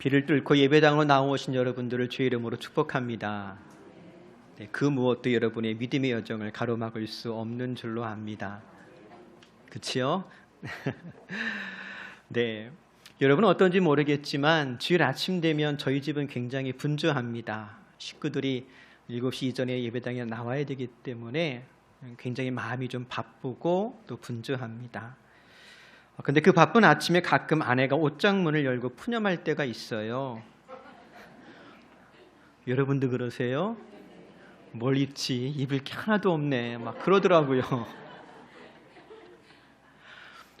네, 비를 뚫고 예배당으로 나오신 여러분들을 주의 이름으로 축복합니다. 네, 그 무엇도 여러분의 믿음의 여정을 가로막을 수 없는 줄로 압니다. 그치요? 네. 여러분은 어떤지 모르겠지만 주일 아침 되면 저희 집은 굉장히 분주합니다. 식구들이 7시 이전에 예배당에 나와야 되기 때문에 굉장히 마음이 좀 바쁘고 또 분주합니다. 근데 그 바쁜 아침에 가끔 아내가 옷장 문을 열고 푸념할 때가 있어요. 여러분도 그러세요? 뭘 입지? 입을 게 하나도 없네. 막 그러더라고요.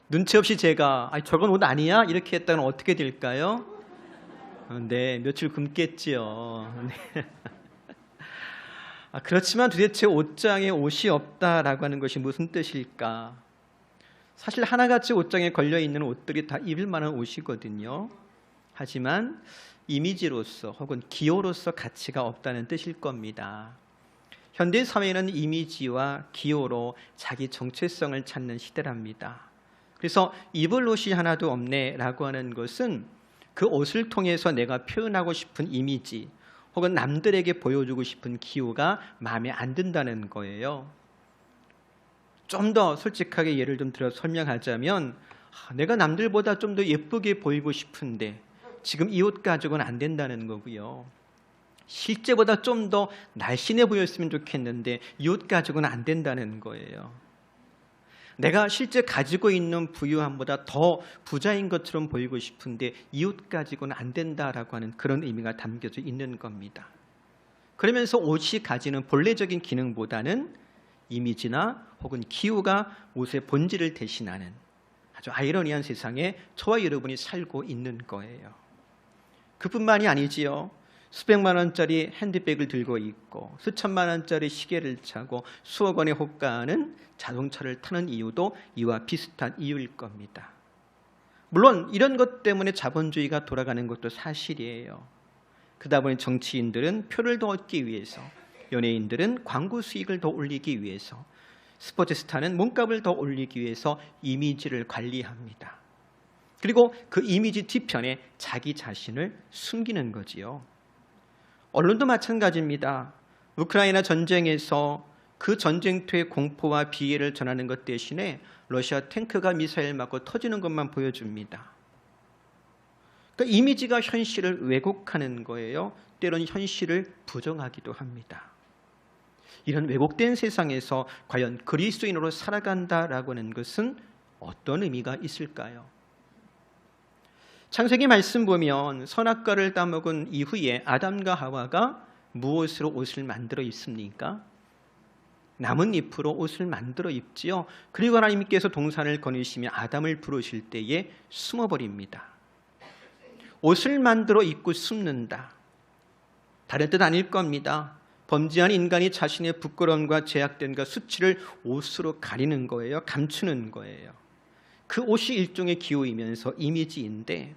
눈치 없이 제가 아 저건 옷 아니야? 이렇게 했다면 어떻게 될까요? 어, 네, 며칠 굶겠지요. 네. 아, 그렇지만 도대체 옷장에 옷이 없다라고 하는 것이 무슨 뜻일까? 사실 하나같이 옷장에 걸려 있는 옷들이 다 입을 만한 옷이거든요. 하지만 이미지로서 혹은 기호로서 가치가 없다는 뜻일 겁니다. 현대 사회는 이미지와 기호로 자기 정체성을 찾는 시대랍니다. 그래서 입을 옷이 하나도 없네라고 하는 것은 그 옷을 통해서 내가 표현하고 싶은 이미지 혹은 남들에게 보여주고 싶은 기호가 마음에 안 든다는 거예요. 좀 더 솔직하게 예를 좀 들어 설명하자면 아, 내가 남들보다 좀 더 예쁘게 보이고 싶은데 지금 이 옷 가지고는 안 된다는 거고요. 실제보다 좀 더 날씬해 보였으면 좋겠는데 이 옷 가지고는 안 된다는 거예요. 내가 실제 가지고 있는 부유함보다 더 부자인 것처럼 보이고 싶은데 이 옷 가지고는 안 된다라고 하는 그런 의미가 담겨져 있는 겁니다. 그러면서 옷이 가지는 본래적인 기능보다는 이미지나 혹은 기후가 옷의 본질을 대신하는 아주 아이러니한 세상에 저와 여러분이 살고 있는 거예요. 그뿐만이 아니지요. 수백만 원짜리 핸드백을 들고 있고 수천만 원짜리 시계를 차고 수억 원의 호가하는 자동차를 타는 이유도 이와 비슷한 이유일 겁니다. 물론 이런 것 때문에 자본주의가 돌아가는 것도 사실이에요. 그러다 보니 정치인들은 표를 더 얻기 위해서 연예인들은 광고 수익을 더 올리기 위해서 스포츠 스타는 몸값을 더 올리기 위해서 이미지를 관리합니다. 그리고 그 이미지 뒤편에 자기 자신을 숨기는 거지요. 언론도 마찬가지입니다. 우크라이나 전쟁에서 그 전쟁터의 공포와 비애를 전하는 것 대신에 러시아 탱크가 미사일 맞고 터지는 것만 보여줍니다. 그러니까 이미지가 현실을 왜곡하는 거예요. 때론 현실을 부정하기도 합니다. 이런 왜곡된 세상에서 과연 그리스도인으로 살아간다라고 하는 것은 어떤 의미가 있을까요? 창세기 말씀 보면 선악과를 따먹은 이후에 아담과 하와가 무엇으로 옷을 만들어 입습니까? 나뭇잎으로 옷을 만들어 입지요. 그리고 하나님께서 동산을 거니시며 아담을 부르실 때에 숨어버립니다. 옷을 만들어 입고 숨는다. 다른 뜻 아닐 겁니다. 범죄한 인간이 자신의 부끄러움과 제약됨과 수치를 옷으로 가리는 거예요. 감추는 거예요. 그 옷이 일종의 기호이면서 이미지인데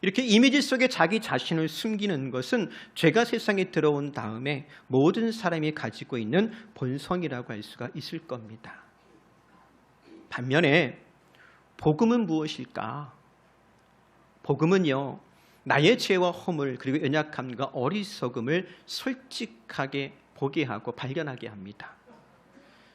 이렇게 이미지 속에 자기 자신을 숨기는 것은 죄가 세상에 들어온 다음에 모든 사람이 가지고 있는 본성이라고 할 수가 있을 겁니다. 반면에 복음은 무엇일까? 복음은요, 나의 죄와 허물 그리고 연약함과 어리석음을 솔직하게 보게 하고 발견하게 합니다.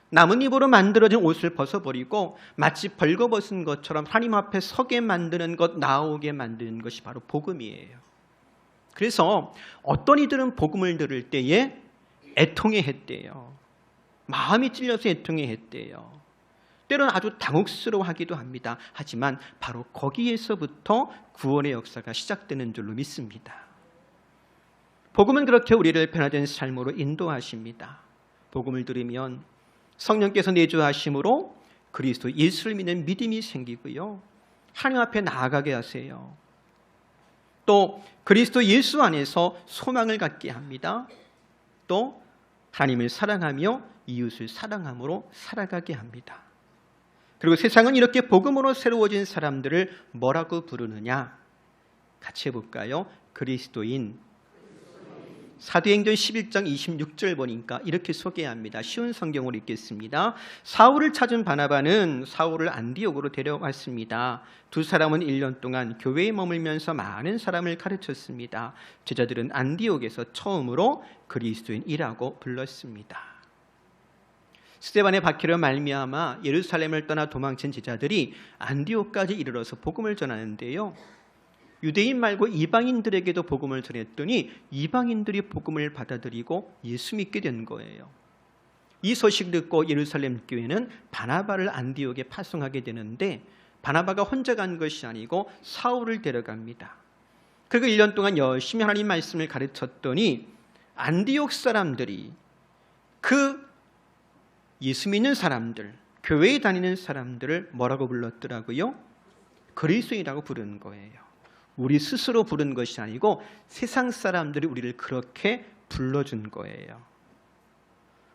나뭇잎으로 만들어진 옷을 벗어버리고 마치 벌거벗은 것처럼 하나님 앞에 서게 만드는 것, 나오게 만드는 것이 바로 복음이에요. 그래서 어떤 이들은 복음을 들을 때에 애통해 했대요. 마음이 찔려서 애통해 했대요. 때로는 아주 당혹스러워하기도 합니다. 하지만 바로 거기에서부터 구원의 역사가 시작되는 줄로 믿습니다. 복음은 그렇게 우리를 변화된 삶으로 인도하십니다. 복음을 들으면 성령께서 내주하심으로 그리스도 예수를 믿는 믿음이 생기고요. 하나님 앞에 나아가게 하세요. 또 그리스도 예수 안에서 소망을 갖게 합니다. 또 하나님을 사랑하며 이웃을 사랑함으로 살아가게 합니다. 그리고 세상은 이렇게 복음으로 새로워진 사람들을 뭐라고 부르느냐? 같이 해볼까요? 그리스도인. 사도행전 11장 26절 보니까 이렇게 소개합니다. 쉬운 성경으로 읽겠습니다. 사울을 찾은 바나바는 사울을 안디옥으로 데려왔습니다. 두 사람은 1년 동안 교회에 머물면서 많은 사람을 가르쳤습니다. 제자들은 안디옥에서 처음으로 그리스도인이라고 불렀습니다. 스테반의 박해로 말미암아 예루살렘을 떠나 도망친 제자들이 안디옥까지 이르러서 복음을 전하는데요. 유대인 말고 이방인들에게도 복음을 전했더니 이방인들이 복음을 받아들이고 예수 믿게 된 거예요. 이 소식 듣고 예루살렘 교회는 바나바를 안디옥에 파송하게 되는데 바나바가 혼자 간 것이 아니고 사울을 데려갑니다. 그리고 1년 동안 열심히 하나님 말씀을 가르쳤더니 안디옥 사람들이 그 예수 믿는 사람들, 교회에 다니는 사람들을 뭐라고 불렀더라고요? 그리스도인이라고 부르는 거예요. 우리 스스로 부른 것이 아니고 세상 사람들이 우리를 그렇게 불러준 거예요.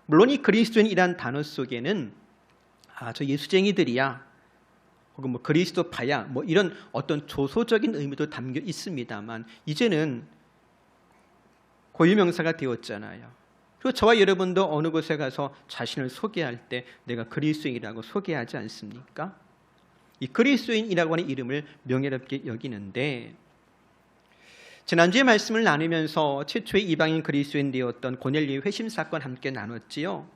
물론 이 그리스도인이란 단어 속에는 아, 저 예수쟁이들이야. 혹은 뭐 그리스도 파야. 뭐 이런 어떤 조소적인 의미도 담겨 있습니다만 이제는 고유명사가 되었잖아요. 그리고 저와 여러분도 어느 곳에 가서 자신을 소개할 때 내가 그리스도인이라고 소개하지 않습니까? 이 그리스도인이라고 하는 이름을 명예롭게 여기는데 지난주에 말씀을 나누면서 최초의 이방인 그리스도인 되었던 고넬리의 회심 사건 함께 나눴지요.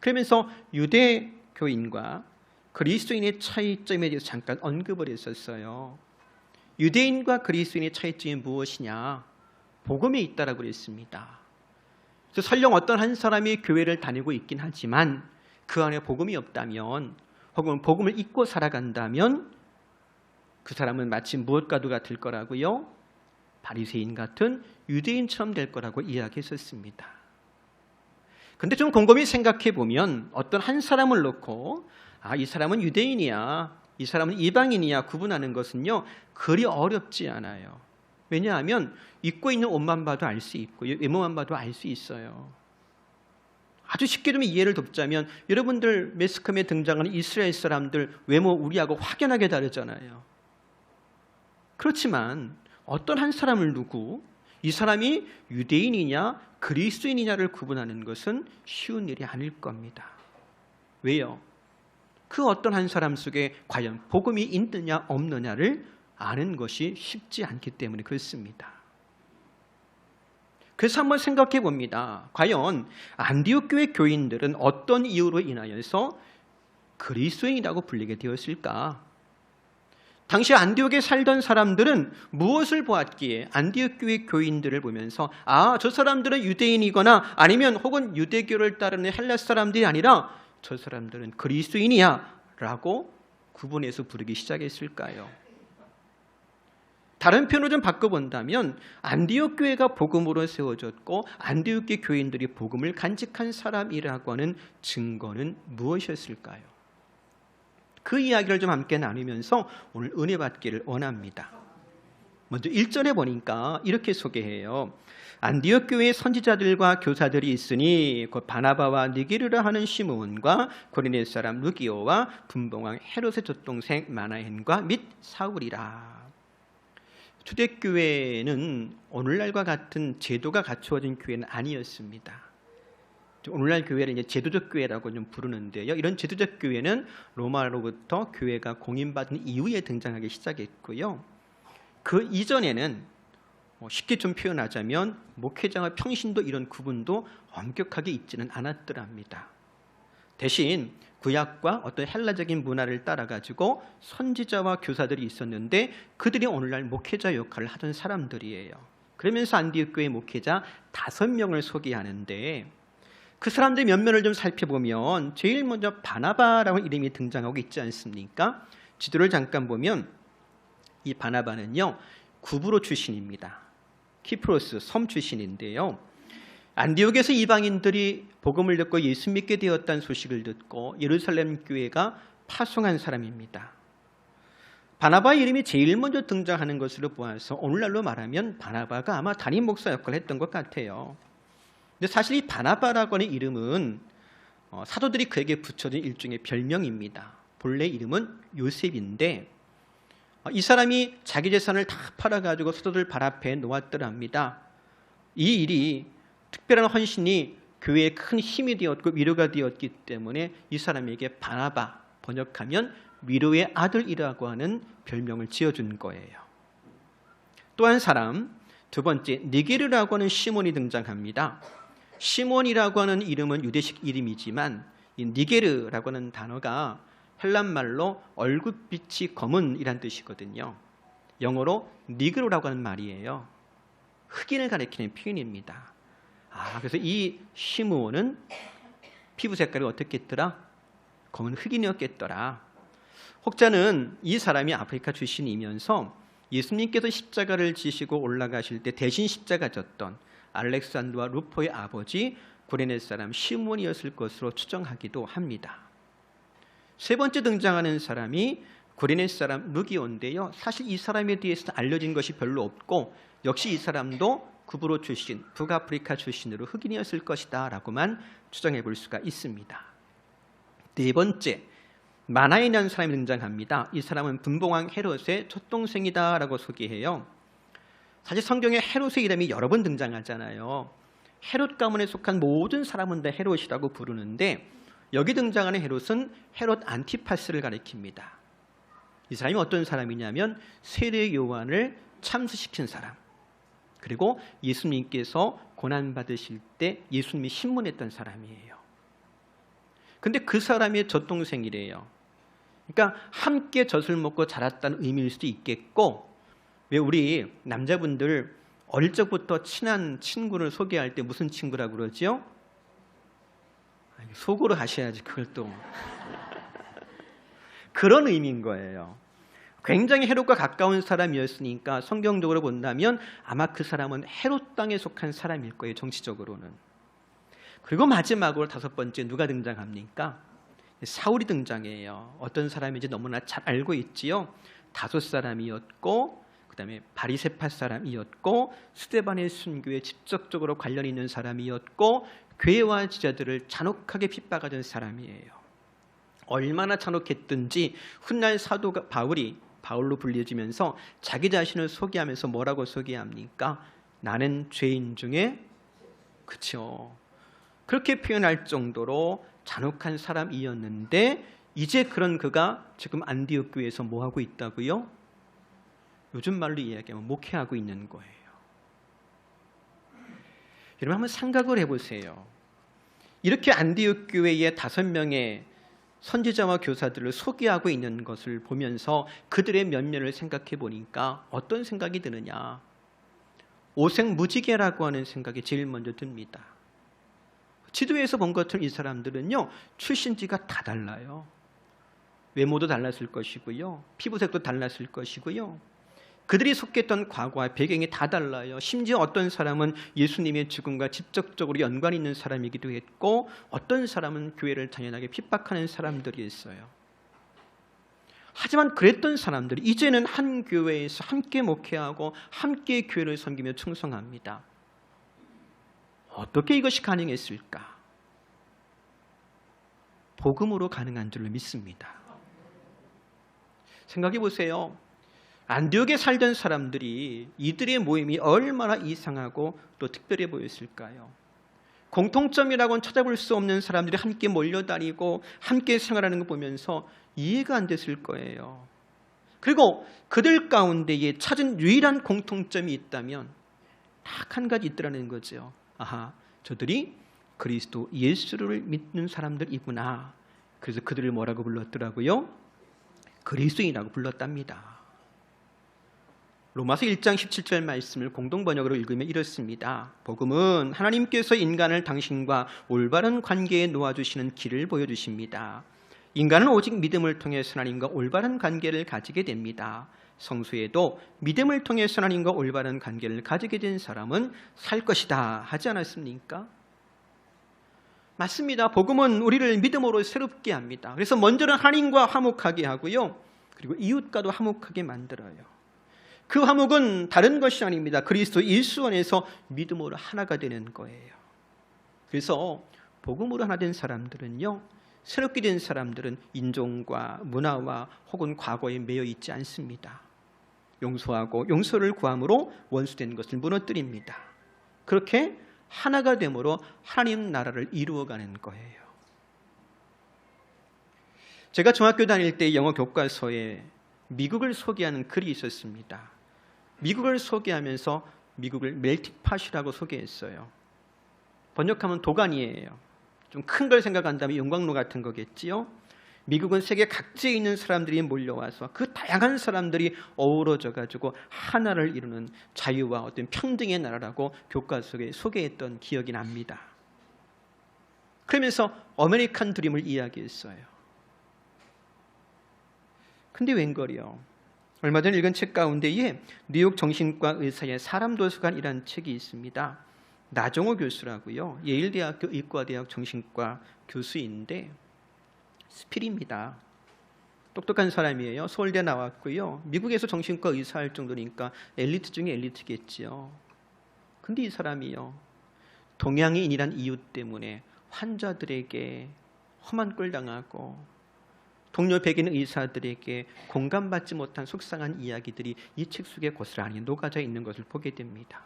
그러면서 유대 교인과 그리스도인의 차이점에 대해서 잠깐 언급을 했었어요. 유대인과 그리스도인의 차이점이 무엇이냐? 복음에 있다라고 그랬습니다. 설령 어떤 한 사람이 교회를 다니고 있긴 하지만 그 안에 복음이 없다면 혹은 복음을 잊고 살아간다면 그 사람은 마치 무엇과도 같을 거라고요. 바리새인 같은 유대인처럼 될 거라고 이야기했었습니다. 근데 좀 곰곰이 생각해 보면 어떤 한 사람을 놓고 아, 이 사람은 유대인이야. 이 사람은 이방인이야 구분하는 것은요. 그리 어렵지 않아요. 왜냐하면 입고 있는 옷만 봐도 알 수 있고 외모만 봐도 알 수 있어요. 아주 쉽게 좀 이해를 돕자면 여러분들 매스컴에 등장하는 이스라엘 사람들 외모 우리하고 확연하게 다르잖아요. 그렇지만 어떤 한 사람을 두고 이 사람이 유대인이냐 그리스도인이냐를 구분하는 것은 쉬운 일이 아닐 겁니다. 왜요? 그 어떤 한 사람 속에 과연 복음이 있느냐 없느냐를 아는 것이 쉽지 않기 때문에 그렇습니다. 그래서 한번 생각해 봅니다. 과연 안디옥 교회 교인들은 어떤 이유로 인하여서 그리스도인이라고 불리게 되었을까? 당시 안디옥에 살던 사람들은 무엇을 보았기에 안디옥 교회 교인들을 보면서 아, 저 사람들은 유대인이거나 아니면 혹은 유대교를 따르는 헬라 사람들이 아니라 저 사람들은 그리스도인이야라고 구분해서 부르기 시작했을까요? 다른 편으로 좀 바꿔본다면 안디옥 교회가 복음으로 세워졌고 안디옥 교 교인들이 복음을 간직한 사람이라고 하는 증거는 무엇이었을까요? 그 이야기를 좀 함께 나누면서 오늘 은혜 받기를 원합니다. 먼저 1절에 보니까 이렇게 소개해요. 안디옥 교회의 선지자들과 교사들이 있으니 곧 바나바와 니게르라 하는 시므온과 고린의 사람 루기오와 분봉왕 헤롯의 젖동생 마나헨과 및 사울이라. 초대교회는 오늘날과 같은 제도가 갖추어진 교회는 아니었습니다. 오늘날 교회를 이제 제도적 교회라고 좀 부르는데요. 이런 제도적 교회는 로마로부터 교회가 공인받은 이후에 등장하기 시작했고요. 그 이전에는 뭐 쉽게 좀 표현하자면 목회자와 평신도 이런 구분도 엄격하게 있지는 않았더랍니다. 대신 구약과 어떤 헬라적인 문화를 따라 가지고 선지자와 교사들이 있었는데 그들이 오늘날 목회자 역할을 하던 사람들이에요. 그러면서 안디옥 교회 목회자 다섯 명을 소개하는데 그 사람들의 면면을 좀 살펴보면 제일 먼저 바나바라고 이름이 등장하고 있지 않습니까? 지도를 잠깐 보면 이 바나바는요 구브로 출신입니다. 키프로스 섬 출신인데요. 안디옥에서 이방인들이 복음을 듣고 예수 믿게 되었다는 소식을 듣고 예루살렘 교회가 파송한 사람입니다. 바나바의 이름이 제일 먼저 등장하는 것으로 보아서 오늘날로 말하면 바나바가 아마 담임 목사 역할을 했던 것 같아요. 근데 사실 이 바나바라고 하는 이름은 어, 사도들이 그에게 붙여진 일종의 별명입니다. 본래 이름은 요셉인데 어, 이 사람이 자기 재산을 다 팔아가지고 사도들 발 앞에 놓았더랍니다. 이 일이 특별한 헌신이 교회에 큰 힘이 되었고 위로가 되었기 때문에 이 사람에게 바나바 번역하면 위로의 아들이라고 하는 별명을 지어준 거예요. 또 한 사람 두 번째 니게르라고 하는 시몬이 등장합니다. 시몬이라고 하는 이름은 유대식 이름이지만 이 니게르라고 하는 단어가 헬란 말로 얼굴빛이 검은이란 뜻이거든요. 영어로 니그로라고 하는 말이에요. 흑인을 가리키는 표현입니다. 아, 그래서 이 시므온은 피부 색깔이 어떻겠더라? 검은 흑인이었겠더라. 혹자는 이 사람이 아프리카 출신이면서 예수님께서 십자가를 지시고 올라가실 때 대신 십자가 졌던 알렉산드와 루포의 아버지 구레네 사람 시몬이었을 것으로 추정하기도 합니다. 세 번째 등장하는 사람이 구레네 사람 루기온데요. 사실 이 사람에 대해서 알려진 것이 별로 없고 역시 이 사람도 구브로 출신, 북아프리카 출신으로 흑인이었을 것이다 라고만 추정해 볼 수가 있습니다. 네 번째, 마나이라는 사람이 등장합니다. 이 사람은 분봉왕 헤롯의 첫동생이다 라고 소개해요. 사실 성경에 헤롯의 이름이 여러 번 등장하잖아요. 헤롯 가문에 속한 모든 사람은 다 헤롯이라고 부르는데 여기 등장하는 헤롯은 헤롯 안티파스를 가리킵니다. 이 사람이 어떤 사람이냐면 세례 요한을 참수시킨 사람. 그리고 예수님께서 고난 받으실 때 예수님이 신문했던 사람이에요. 근데 그 사람의 젖동생이래요. 그러니까 함께 젖을 먹고 자랐다는 의미일 수도 있겠고 왜 우리 남자분들 어릴 적부터 친한 친구를 소개할 때 무슨 친구라고 그러지요? 속으로 하셔야지 그걸 또 그런 의미인 거예요. 굉장히 헤롯과 가까운 사람이었으니까 성경적으로 본다면 아마 그 사람은 헤롯 땅에 속한 사람일 거예요. 정치적으로는. 그리고 마지막으로 다섯 번째 누가 등장합니까? 사울이 등장해요. 어떤 사람인지 너무나 잘 알고 있지요. 다섯 사람이었고 그다음에 바리세파 사람이었고 스테반의 순교에 직접적으로 관련 있는 사람이었고 교회와 지자들을 잔혹하게 핍박하던 사람이에요. 얼마나 잔혹했든지 훗날 사도 바울이 바울로 불려지면서 자기 자신을 소개하면서 뭐라고 소개합니까? 나는 죄인 중에 그렇죠. 그렇게 표현할 정도로 잔혹한 사람이었는데 이제 그런 그가 지금 안디옥 교회에서 뭐 하고 있다고요? 요즘 말로 이야기하면 목회하고 있는 거예요. 여러분 한번 생각을 해보세요. 이렇게 안디옥 교회의 다섯 명의 선지자와 교사들을 소개하고 있는 것을 보면서 그들의 면면을 생각해 보니까 어떤 생각이 드느냐? 오색무지개라고 하는 생각이 제일 먼저 듭니다. 지도에서 본 것처럼 이 사람들은요 출신지가 다 달라요. 외모도 달랐을 것이고요, 피부색도 달랐을 것이고요, 그들이 속했던 과거와 배경이 다 달라요. 심지어 어떤 사람은 예수님의 죽음과 직접적으로 연관 있는 사람이기도 했고 어떤 사람은 교회를 당연하게 핍박하는 사람들이 있어요. 하지만 그랬던 사람들이 이제는 한 교회에서 함께 목회하고 함께 교회를 섬기며 충성합니다. 어떻게 이것이 가능했을까? 복음으로 가능한 줄로 믿습니다. 생각해 보세요. 안디옥에 살던 사람들이 이들의 모임이 얼마나 이상하고 또 특별해 보였을까요? 공통점이라고는 찾아볼 수 없는 사람들이 함께 몰려다니고 함께 생활하는 거 보면서 이해가 안 됐을 거예요. 그리고 그들 가운데에 찾은 유일한 공통점이 있다면 딱 한 가지 있더라는 거죠. 아하, 저들이 그리스도 예수를 믿는 사람들이구나. 그래서 그들을 뭐라고 불렀더라고요? 그리스도인이라고 불렀답니다. 로마서 1장 17절 말씀을 공동 번역으로 읽으면 이렇습니다. 복음은 하나님께서 인간을 당신과 올바른 관계에 놓아 주시는 길을 보여 주십니다. 인간은 오직 믿음을 통해 하나님과 올바른 관계를 가지게 됩니다. 성수에도 믿음을 통해 하나님과 올바른 관계를 가지게 된 사람은 살 것이다 하지 않았습니까? 맞습니다. 복음은 우리를 믿음으로 새롭게 합니다. 그래서 먼저는 하나님과 화목하게 하고요. 그리고 이웃과도 화목하게 만들어요. 그 화목은 다른 것이 아닙니다. 그리스도 예수 안에서 믿음으로 하나가 되는 거예요. 그래서 복음으로 하나 된 사람들은요. 새롭게 된 사람들은 인종과 문화와 혹은 과거에 매여 있지 않습니다. 용서하고 용서를 구함으로 원수된 것을 무너뜨립니다. 그렇게 하나가 됨으로 하나님 나라를 이루어가는 거예요. 제가 중학교 다닐 때 영어 교과서에 미국을 소개하는 글이 있었습니다. 미국을 소개하면서 미국을 멜틱팟이라고 소개했어요. 번역하면 도가니예요. 좀 큰 걸 생각한다면 용광로 같은 거겠지요. 미국은 세계 각지에 있는 사람들이 몰려와서 그 다양한 사람들이 어우러져 가지고 하나를 이루는 자유와 어떤 평등의 나라라고 교과서에 소개했던 기억이 납니다. 그러면서 아메리칸 드림을 이야기했어요. 근데 웬걸이요? 얼마 전 읽은 책 가운데에 뉴욕 정신과 의사의 사람 도서관이라는 책이 있습니다. 나종호 교수라고요. 예일대학교 의과대학 정신과 교수인데 스필입니다. 똑똑한 사람이에요. 서울대 나왔고요. 미국에서 정신과 의사 할 정도니까 엘리트 중에 엘리트겠지요. 근데 이 사람이요. 동양인이란 이유 때문에 환자들에게 험한 꼴 당하고 동료 백인 의사들에게 공감받지 못한 속상한 이야기들이 이 책 속에 고스란히 녹아져 있는 것을 보게 됩니다.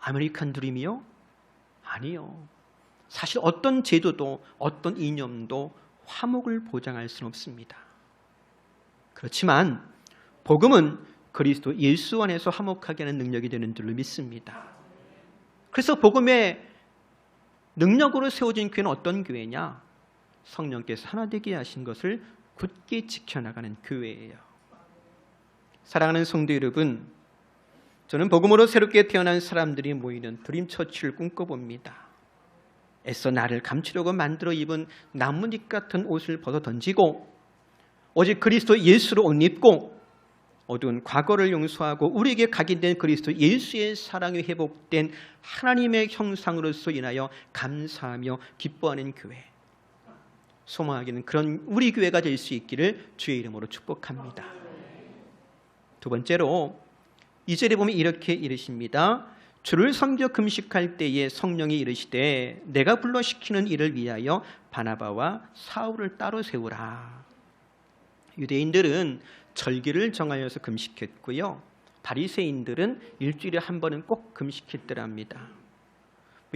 아메리칸 드림이요? 아니요. 사실 어떤 제도도 어떤 이념도 화목을 보장할 수는 없습니다. 그렇지만 복음은 그리스도 예수 안에서 화목하게 하는 능력이 되는 줄로 믿습니다. 그래서 복음의 능력으로 세워진 교회는 어떤 교회냐? 성령께서 하나 되게 하신 것을 굳게 지켜나가는 교회예요. 사랑하는 성도 여러분, 저는 복음으로 새롭게 태어난 사람들이 모이는 드림 처치를 꿈꿔봅니다. 애써 나를 감추려고 만들어 입은 나뭇잎 같은 옷을 벗어 던지고 오직 그리스도 예수로 옷 입고 어두운 과거를 용서하고 우리에게 각인된 그리스도 예수의 사랑이 회복된 하나님의 형상으로서 인하여 감사하며 기뻐하는 교회. 소망하기는 그런 우리 교회가 될 수 있기를 주의 이름으로 축복합니다. 두 번째로 이 절에 보면 이렇게 이르십니다. 주를 섬겨 금식할 때에 성령이 이르시되 내가 불러 시키는 일을 위하여 바나바와 사울을 따로 세우라. 유대인들은 절기를 정하여서 금식했고요. 바리새인들은 일주일에 한 번은 꼭 금식했더랍니다.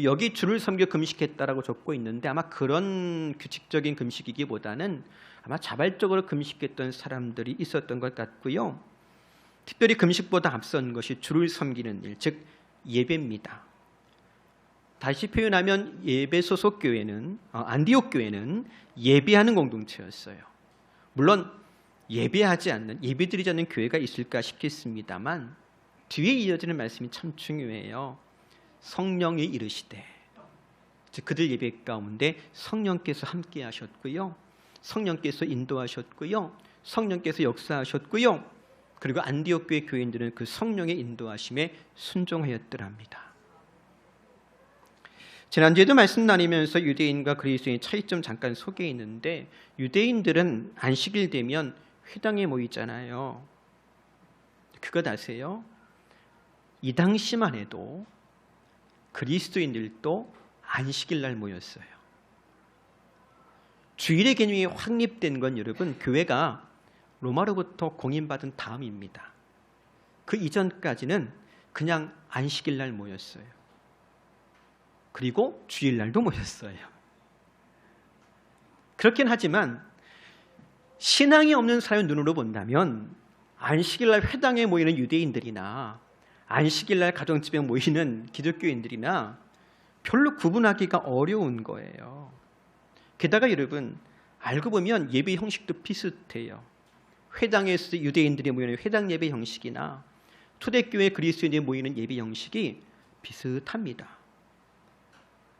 여기 주를 섬겨 금식했다라고 적고 있는데 아마 그런 규칙적인 금식이기보다는 아마 자발적으로 금식했던 사람들이 있었던 것 같고요. 특별히 금식보다 앞선 것이 주를 섬기는 일, 즉 예배입니다. 다시 표현하면 예배 소속 교회는 어, 안디옥 교회는 예배하는 공동체였어요. 물론 예배하지 않는 예배드리지 않는 교회가 있을까 싶겠습니다만 뒤에 이어지는 말씀이 참 중요해요. 성령이 이르시되 즉 그들 예배 가운데 성령께서 함께 하셨고요. 성령께서 인도하셨고요. 성령께서 역사하셨고요. 그리고 안디옥 교회 교인들은 그 성령의 인도하심에 순종하였더랍니다. 지난주에도 말씀 나누면서 유대인과 그리스도인 차이점 잠깐 소개했는데 유대인들은 안식일 되면 회당에 모이잖아요. 그것 아세요? 이 당시만 해도 그리스도인들도 안식일 날 모였어요. 주일의 개념이 확립된 건 여러분 교회가 로마로부터 공인받은 다음입니다. 그 이전까지는 그냥 안식일 날 모였어요. 그리고 주일 날도 모였어요. 그렇긴 하지만 신앙이 없는 사람의 눈으로 본다면 안식일 날 회당에 모이는 유대인들이나 안식일 날 가정집에 모이는 기독교인들이나 별로 구분하기가 어려운 거예요. 게다가 여러분 알고 보면 예배 형식도 비슷해요. 회당에서 유대인들이 모이는 회당 예배 형식이나 초대교회 그리스도인이 모이는 예배 형식이 비슷합니다.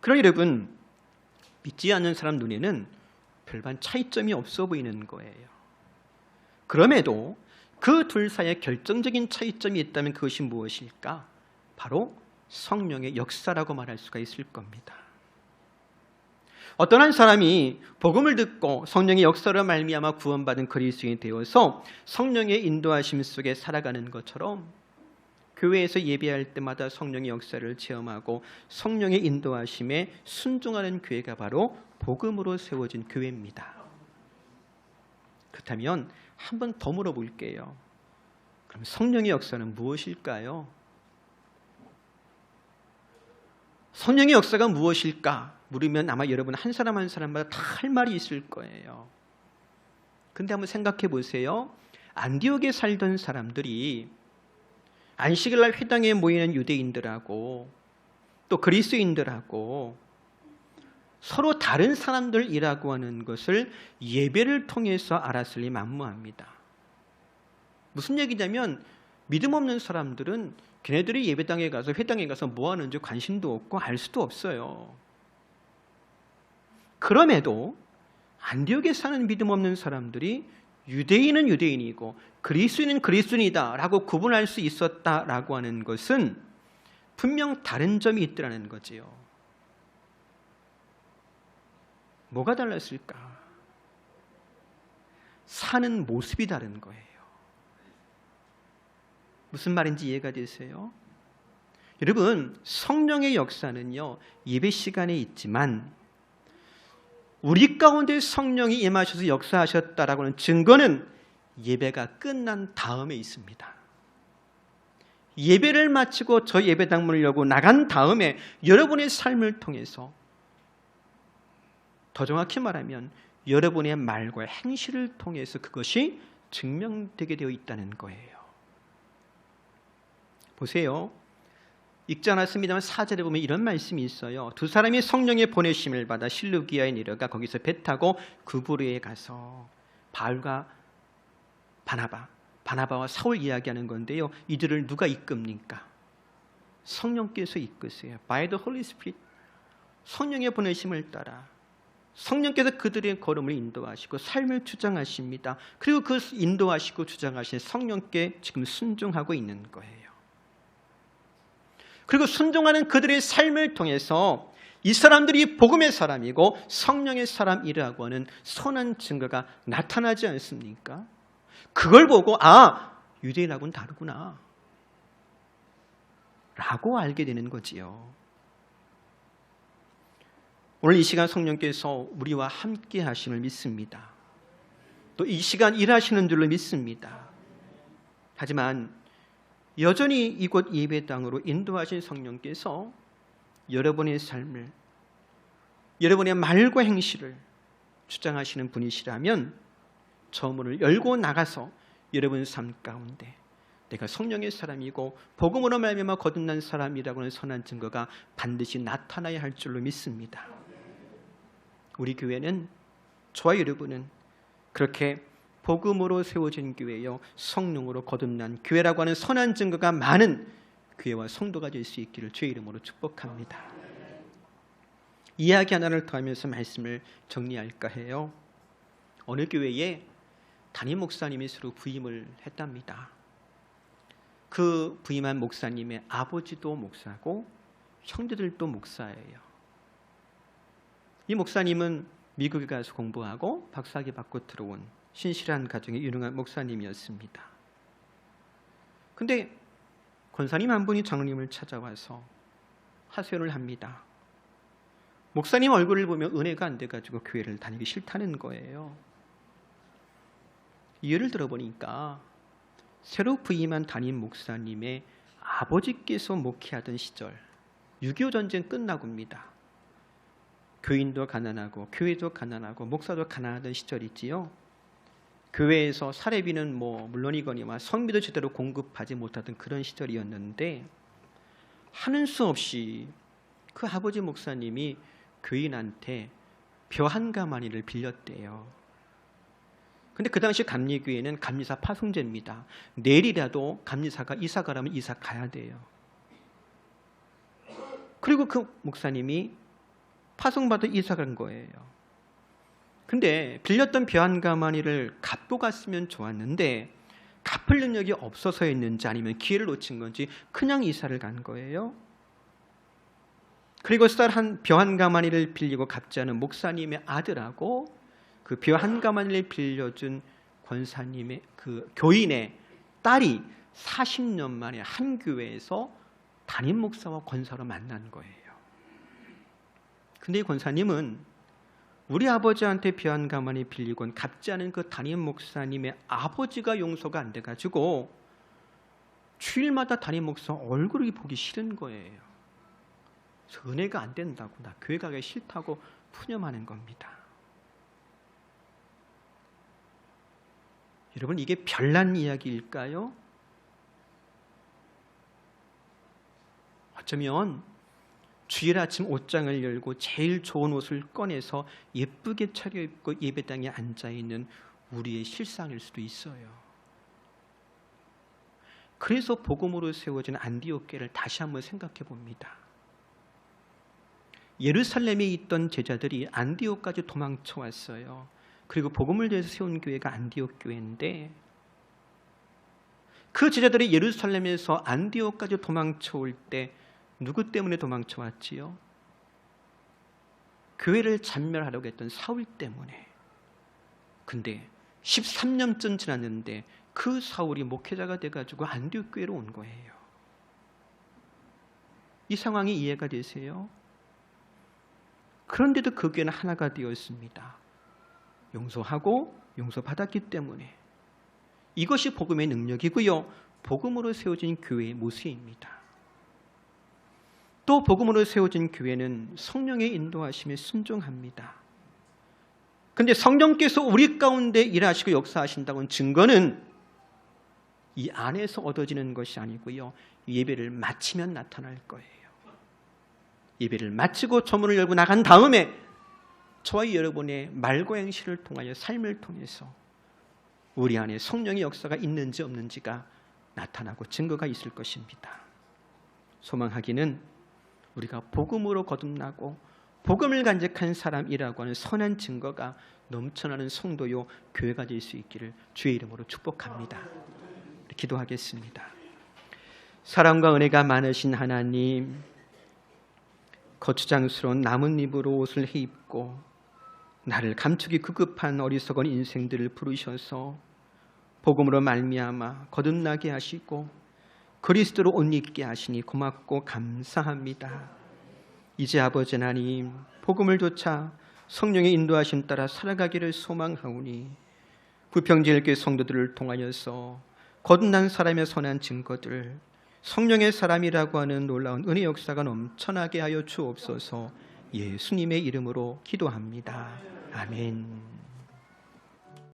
그럼 여러분 믿지 않는 사람 눈에는 별반 차이점이 없어 보이는 거예요. 그럼에도 그 둘 사이에 결정적인 차이점이 있다면 그것이 무엇일까? 바로 성령의 역사라고 말할 수가 있을 겁니다. 어떤 한 사람이 복음을 듣고 성령의 역사로 말미암아 구원받은 그리스도인이 되어서 성령의 인도하심 속에 살아가는 것처럼 교회에서 예배할 때마다 성령의 역사를 체험하고 성령의 인도하심에 순종하는 교회가 바로 복음으로 세워진 교회입니다. 그렇다면 한 번 더 물어볼게요. 그럼 성령의 역사는 무엇일까요? 성령의 역사가 무엇일까 물으면 아마 여러분 한 사람 한 사람마다 다 할 말이 있을 거예요. 근데 한번 생각해 보세요. 안디옥에 살던 사람들이 안식일 날 회당에 모이는 유대인들하고 또 그리스인들하고 서로 다른 사람들이라고 하는 것을 예배를 통해서 알았으리 만무합니다. 무슨 얘기냐면 믿음 없는 사람들은 걔네들이 예배당에 가서 회당에 가서 뭐 하는지 관심도 없고 알 수도 없어요. 그럼에도 안디옥에 사는 믿음 없는 사람들이 유대인은 유대인이고 그리스인은 그리스인이다라고 구분할 수 있었다라고 하는 것은 분명 다른 점이 있더라는 거지요. 뭐가 달랐을까? 사는 모습이 다른 거예요. 무슨 말인지 이해가 되세요? 여러분, 성령의 역사는요, 예배 시간에 있지만, 우리 가운데 성령이 임하셔서 역사하셨다라고 하는 증거는 예배가 끝난 다음에 있습니다. 예배를 마치고 저 예배당 문을 열고 나간 다음에 여러분의 삶을 통해서 더 정확히 말하면 여러분의 말과 행실을 통해서 그것이 증명되게 되어 있다는 거예요. 보세요. 읽지 않았습니다만 사절에 보면 이런 말씀이 있어요. 두 사람이 성령의 보내심을 받아 실루기아에 내려가 거기서 배 타고 구부르에 가서 바울과 바나바, 바나바와 사울 이야기하는 건데요. 이들을 누가 이끕니까? 성령께서 이끄세요. By the Holy Spirit. 성령의 보내심을 따라 성령께서 그들의 걸음을 인도하시고 삶을 주장하십니다. 그리고 그 인도하시고 주장하신 성령께 지금 순종하고 있는 거예요. 그리고 순종하는 그들의 삶을 통해서 이 사람들이 복음의 사람이고 성령의 사람이라고 하는 선한 증거가 나타나지 않습니까? 그걸 보고 아 유대인하고는 다르구나 라고 알게 되는 거지요. 오늘 이 시간 성령께서 우리와 함께 하심을 믿습니다. 또 이 시간 일하시는 줄로 믿습니다. 하지만 여전히 이곳 예배당으로 인도하신 성령께서 여러분의 삶을 여러분의 말과 행실을 주장하시는 분이시라면 저 문을 열고 나가서 여러분 삶 가운데 내가 성령의 사람이고 복음으로 말미암아 거듭난 사람이라고 하는 선한 증거가 반드시 나타나야 할 줄로 믿습니다. 우리 교회는 저와 여러분은 그렇게 복음으로 세워진 교회요 성령으로 거듭난 교회라고 하는 선한 증거가 많은 교회와 성도가 될 수 있기를 주의 이름으로 축복합니다. 이야기 하나를 더하면서 말씀을 정리할까 해요. 어느 교회에 담임 목사님이 서로 부임을 했답니다. 그 부임한 목사님의 아버지도 목사고 형제들도 목사예요. 이 목사님은 미국에 가서 공부하고 박사학위 받고 들어온 신실한 가정의 유능한 목사님이었습니다. 근데 권사님 한 분이 장로님을 찾아와서 하소연을 합니다. 목사님 얼굴을 보면 은혜가 안 돼가지고 교회를 다니기 싫다는 거예요. 예를 들어보니까 새로 부임한 담임 목사님의 아버지께서 목회하던 시절 6.25 전쟁 끝나고입니다. 교인도 가난하고 교회도 가난하고 목사도 가난하던 시절이지요. 교회에서 사례비는 뭐 물론이거니와 성비도 제대로 공급하지 못하던 그런 시절이었는데 하는 수 없이 그 아버지 목사님이 교인한테 벼 한 가마니를 빌렸대요. 근데 그 당시 감리교회는 감리사 파송제입니다. 내일이라도 감리사가 이사 가라면 이사 가야 돼요. 그리고 그 목사님이 파송받아 이사 간 거예요. 근데 빌렸던 벼한 가마니를 갚고 갔으면 좋았는데 갚을 능력이 없어서였는지 아니면 기회를 놓친 건지 그냥 이사를 간 거예요. 그리고 쌀한 벼한 가마니를 빌리고 갚지 않은 목사님의 아들하고 그 벼한 가마니를 빌려준 권사님의 그 교인의 딸이 40년 만에 한 교회에서 담임 목사와 권사로 만난 거예요. 근데 이 권사님은 우리 아버지한테 벼한 가마니 빌리곤 갚지 않은 그 담임 목사님의 아버지가 용서가 안 돼가지고 주일마다 담임 목사 얼굴이 보기 싫은 거예요. 은혜가 안 된다고 나 교회 가기 싫다고 푸념하는 겁니다. 여러분 이게 별난 이야기일까요? 어쩌면 주일 아침 옷장을 열고 제일 좋은 옷을 꺼내서 예쁘게 차려입고 예배당에 앉아 있는 우리의 실상일 수도 있어요. 그래서 복음으로 세워진 안디옥교를 다시 한번 생각해 봅니다. 예루살렘에 있던 제자들이 안디옥까지 도망쳐 왔어요. 그리고 복음을 위해서 세운 교회가 안디옥 교회인데 그 제자들이 예루살렘에서 안디옥까지 도망쳐 올 때 누구 때문에 도망쳐 왔지요? 교회를 잔멸하려고 했던 사울 때문에. 근데 13년쯤 지났는데 그 사울이 목회자가 돼가지고 안디옥 교회로 온 거예요. 이 상황이 이해가 되세요? 그런데도 그 교회는 하나가 되었습니다. 용서하고 용서받았기 때문에 이것이 복음의 능력이고요. 복음으로 세워진 교회의 모습입니다. 또 복음으로 세워진 교회는 성령의 인도하심에 순종합니다. 근데 성령께서 우리 가운데 일하시고 역사하신다는 증거는 이 안에서 얻어지는 것이 아니고요. 예배를 마치면 나타날 거예요. 예배를 마치고 저문을 열고 나간 다음에 저와 여러분의 말과 행실을 통하여 삶을 통해서 우리 안에 성령의 역사가 있는지 없는지가 나타나고 증거가 있을 것입니다. 소망하기는 우리가 복음으로 거듭나고 복음을 간직한 사람이라고 하는 선한 증거가 넘쳐나는 성도요 교회가 될 수 있기를 주의 이름으로 축복합니다. 기도하겠습니다. 사랑과 은혜가 많으신 하나님, 거추장스러운 나뭇잎으로 옷을 해입고 나를 감추기 급급한 어리석은 인생들을 부르셔서 복음으로 말미암아 거듭나게 하시고 그리스도로 옷 입게 하시니 고맙고 감사합니다. 이제 아버지 하나님 복음을 조차 성령의 인도하심 따라 살아가기를 소망하오니 부평제일교회 성도들을 통하여서 거듭난 사람의 선한 증거들 성령의 사람이라고 하는 놀라운 은혜 역사가 넘쳐나게 하여 주옵소서 예수님의 이름으로 기도합니다. 아멘.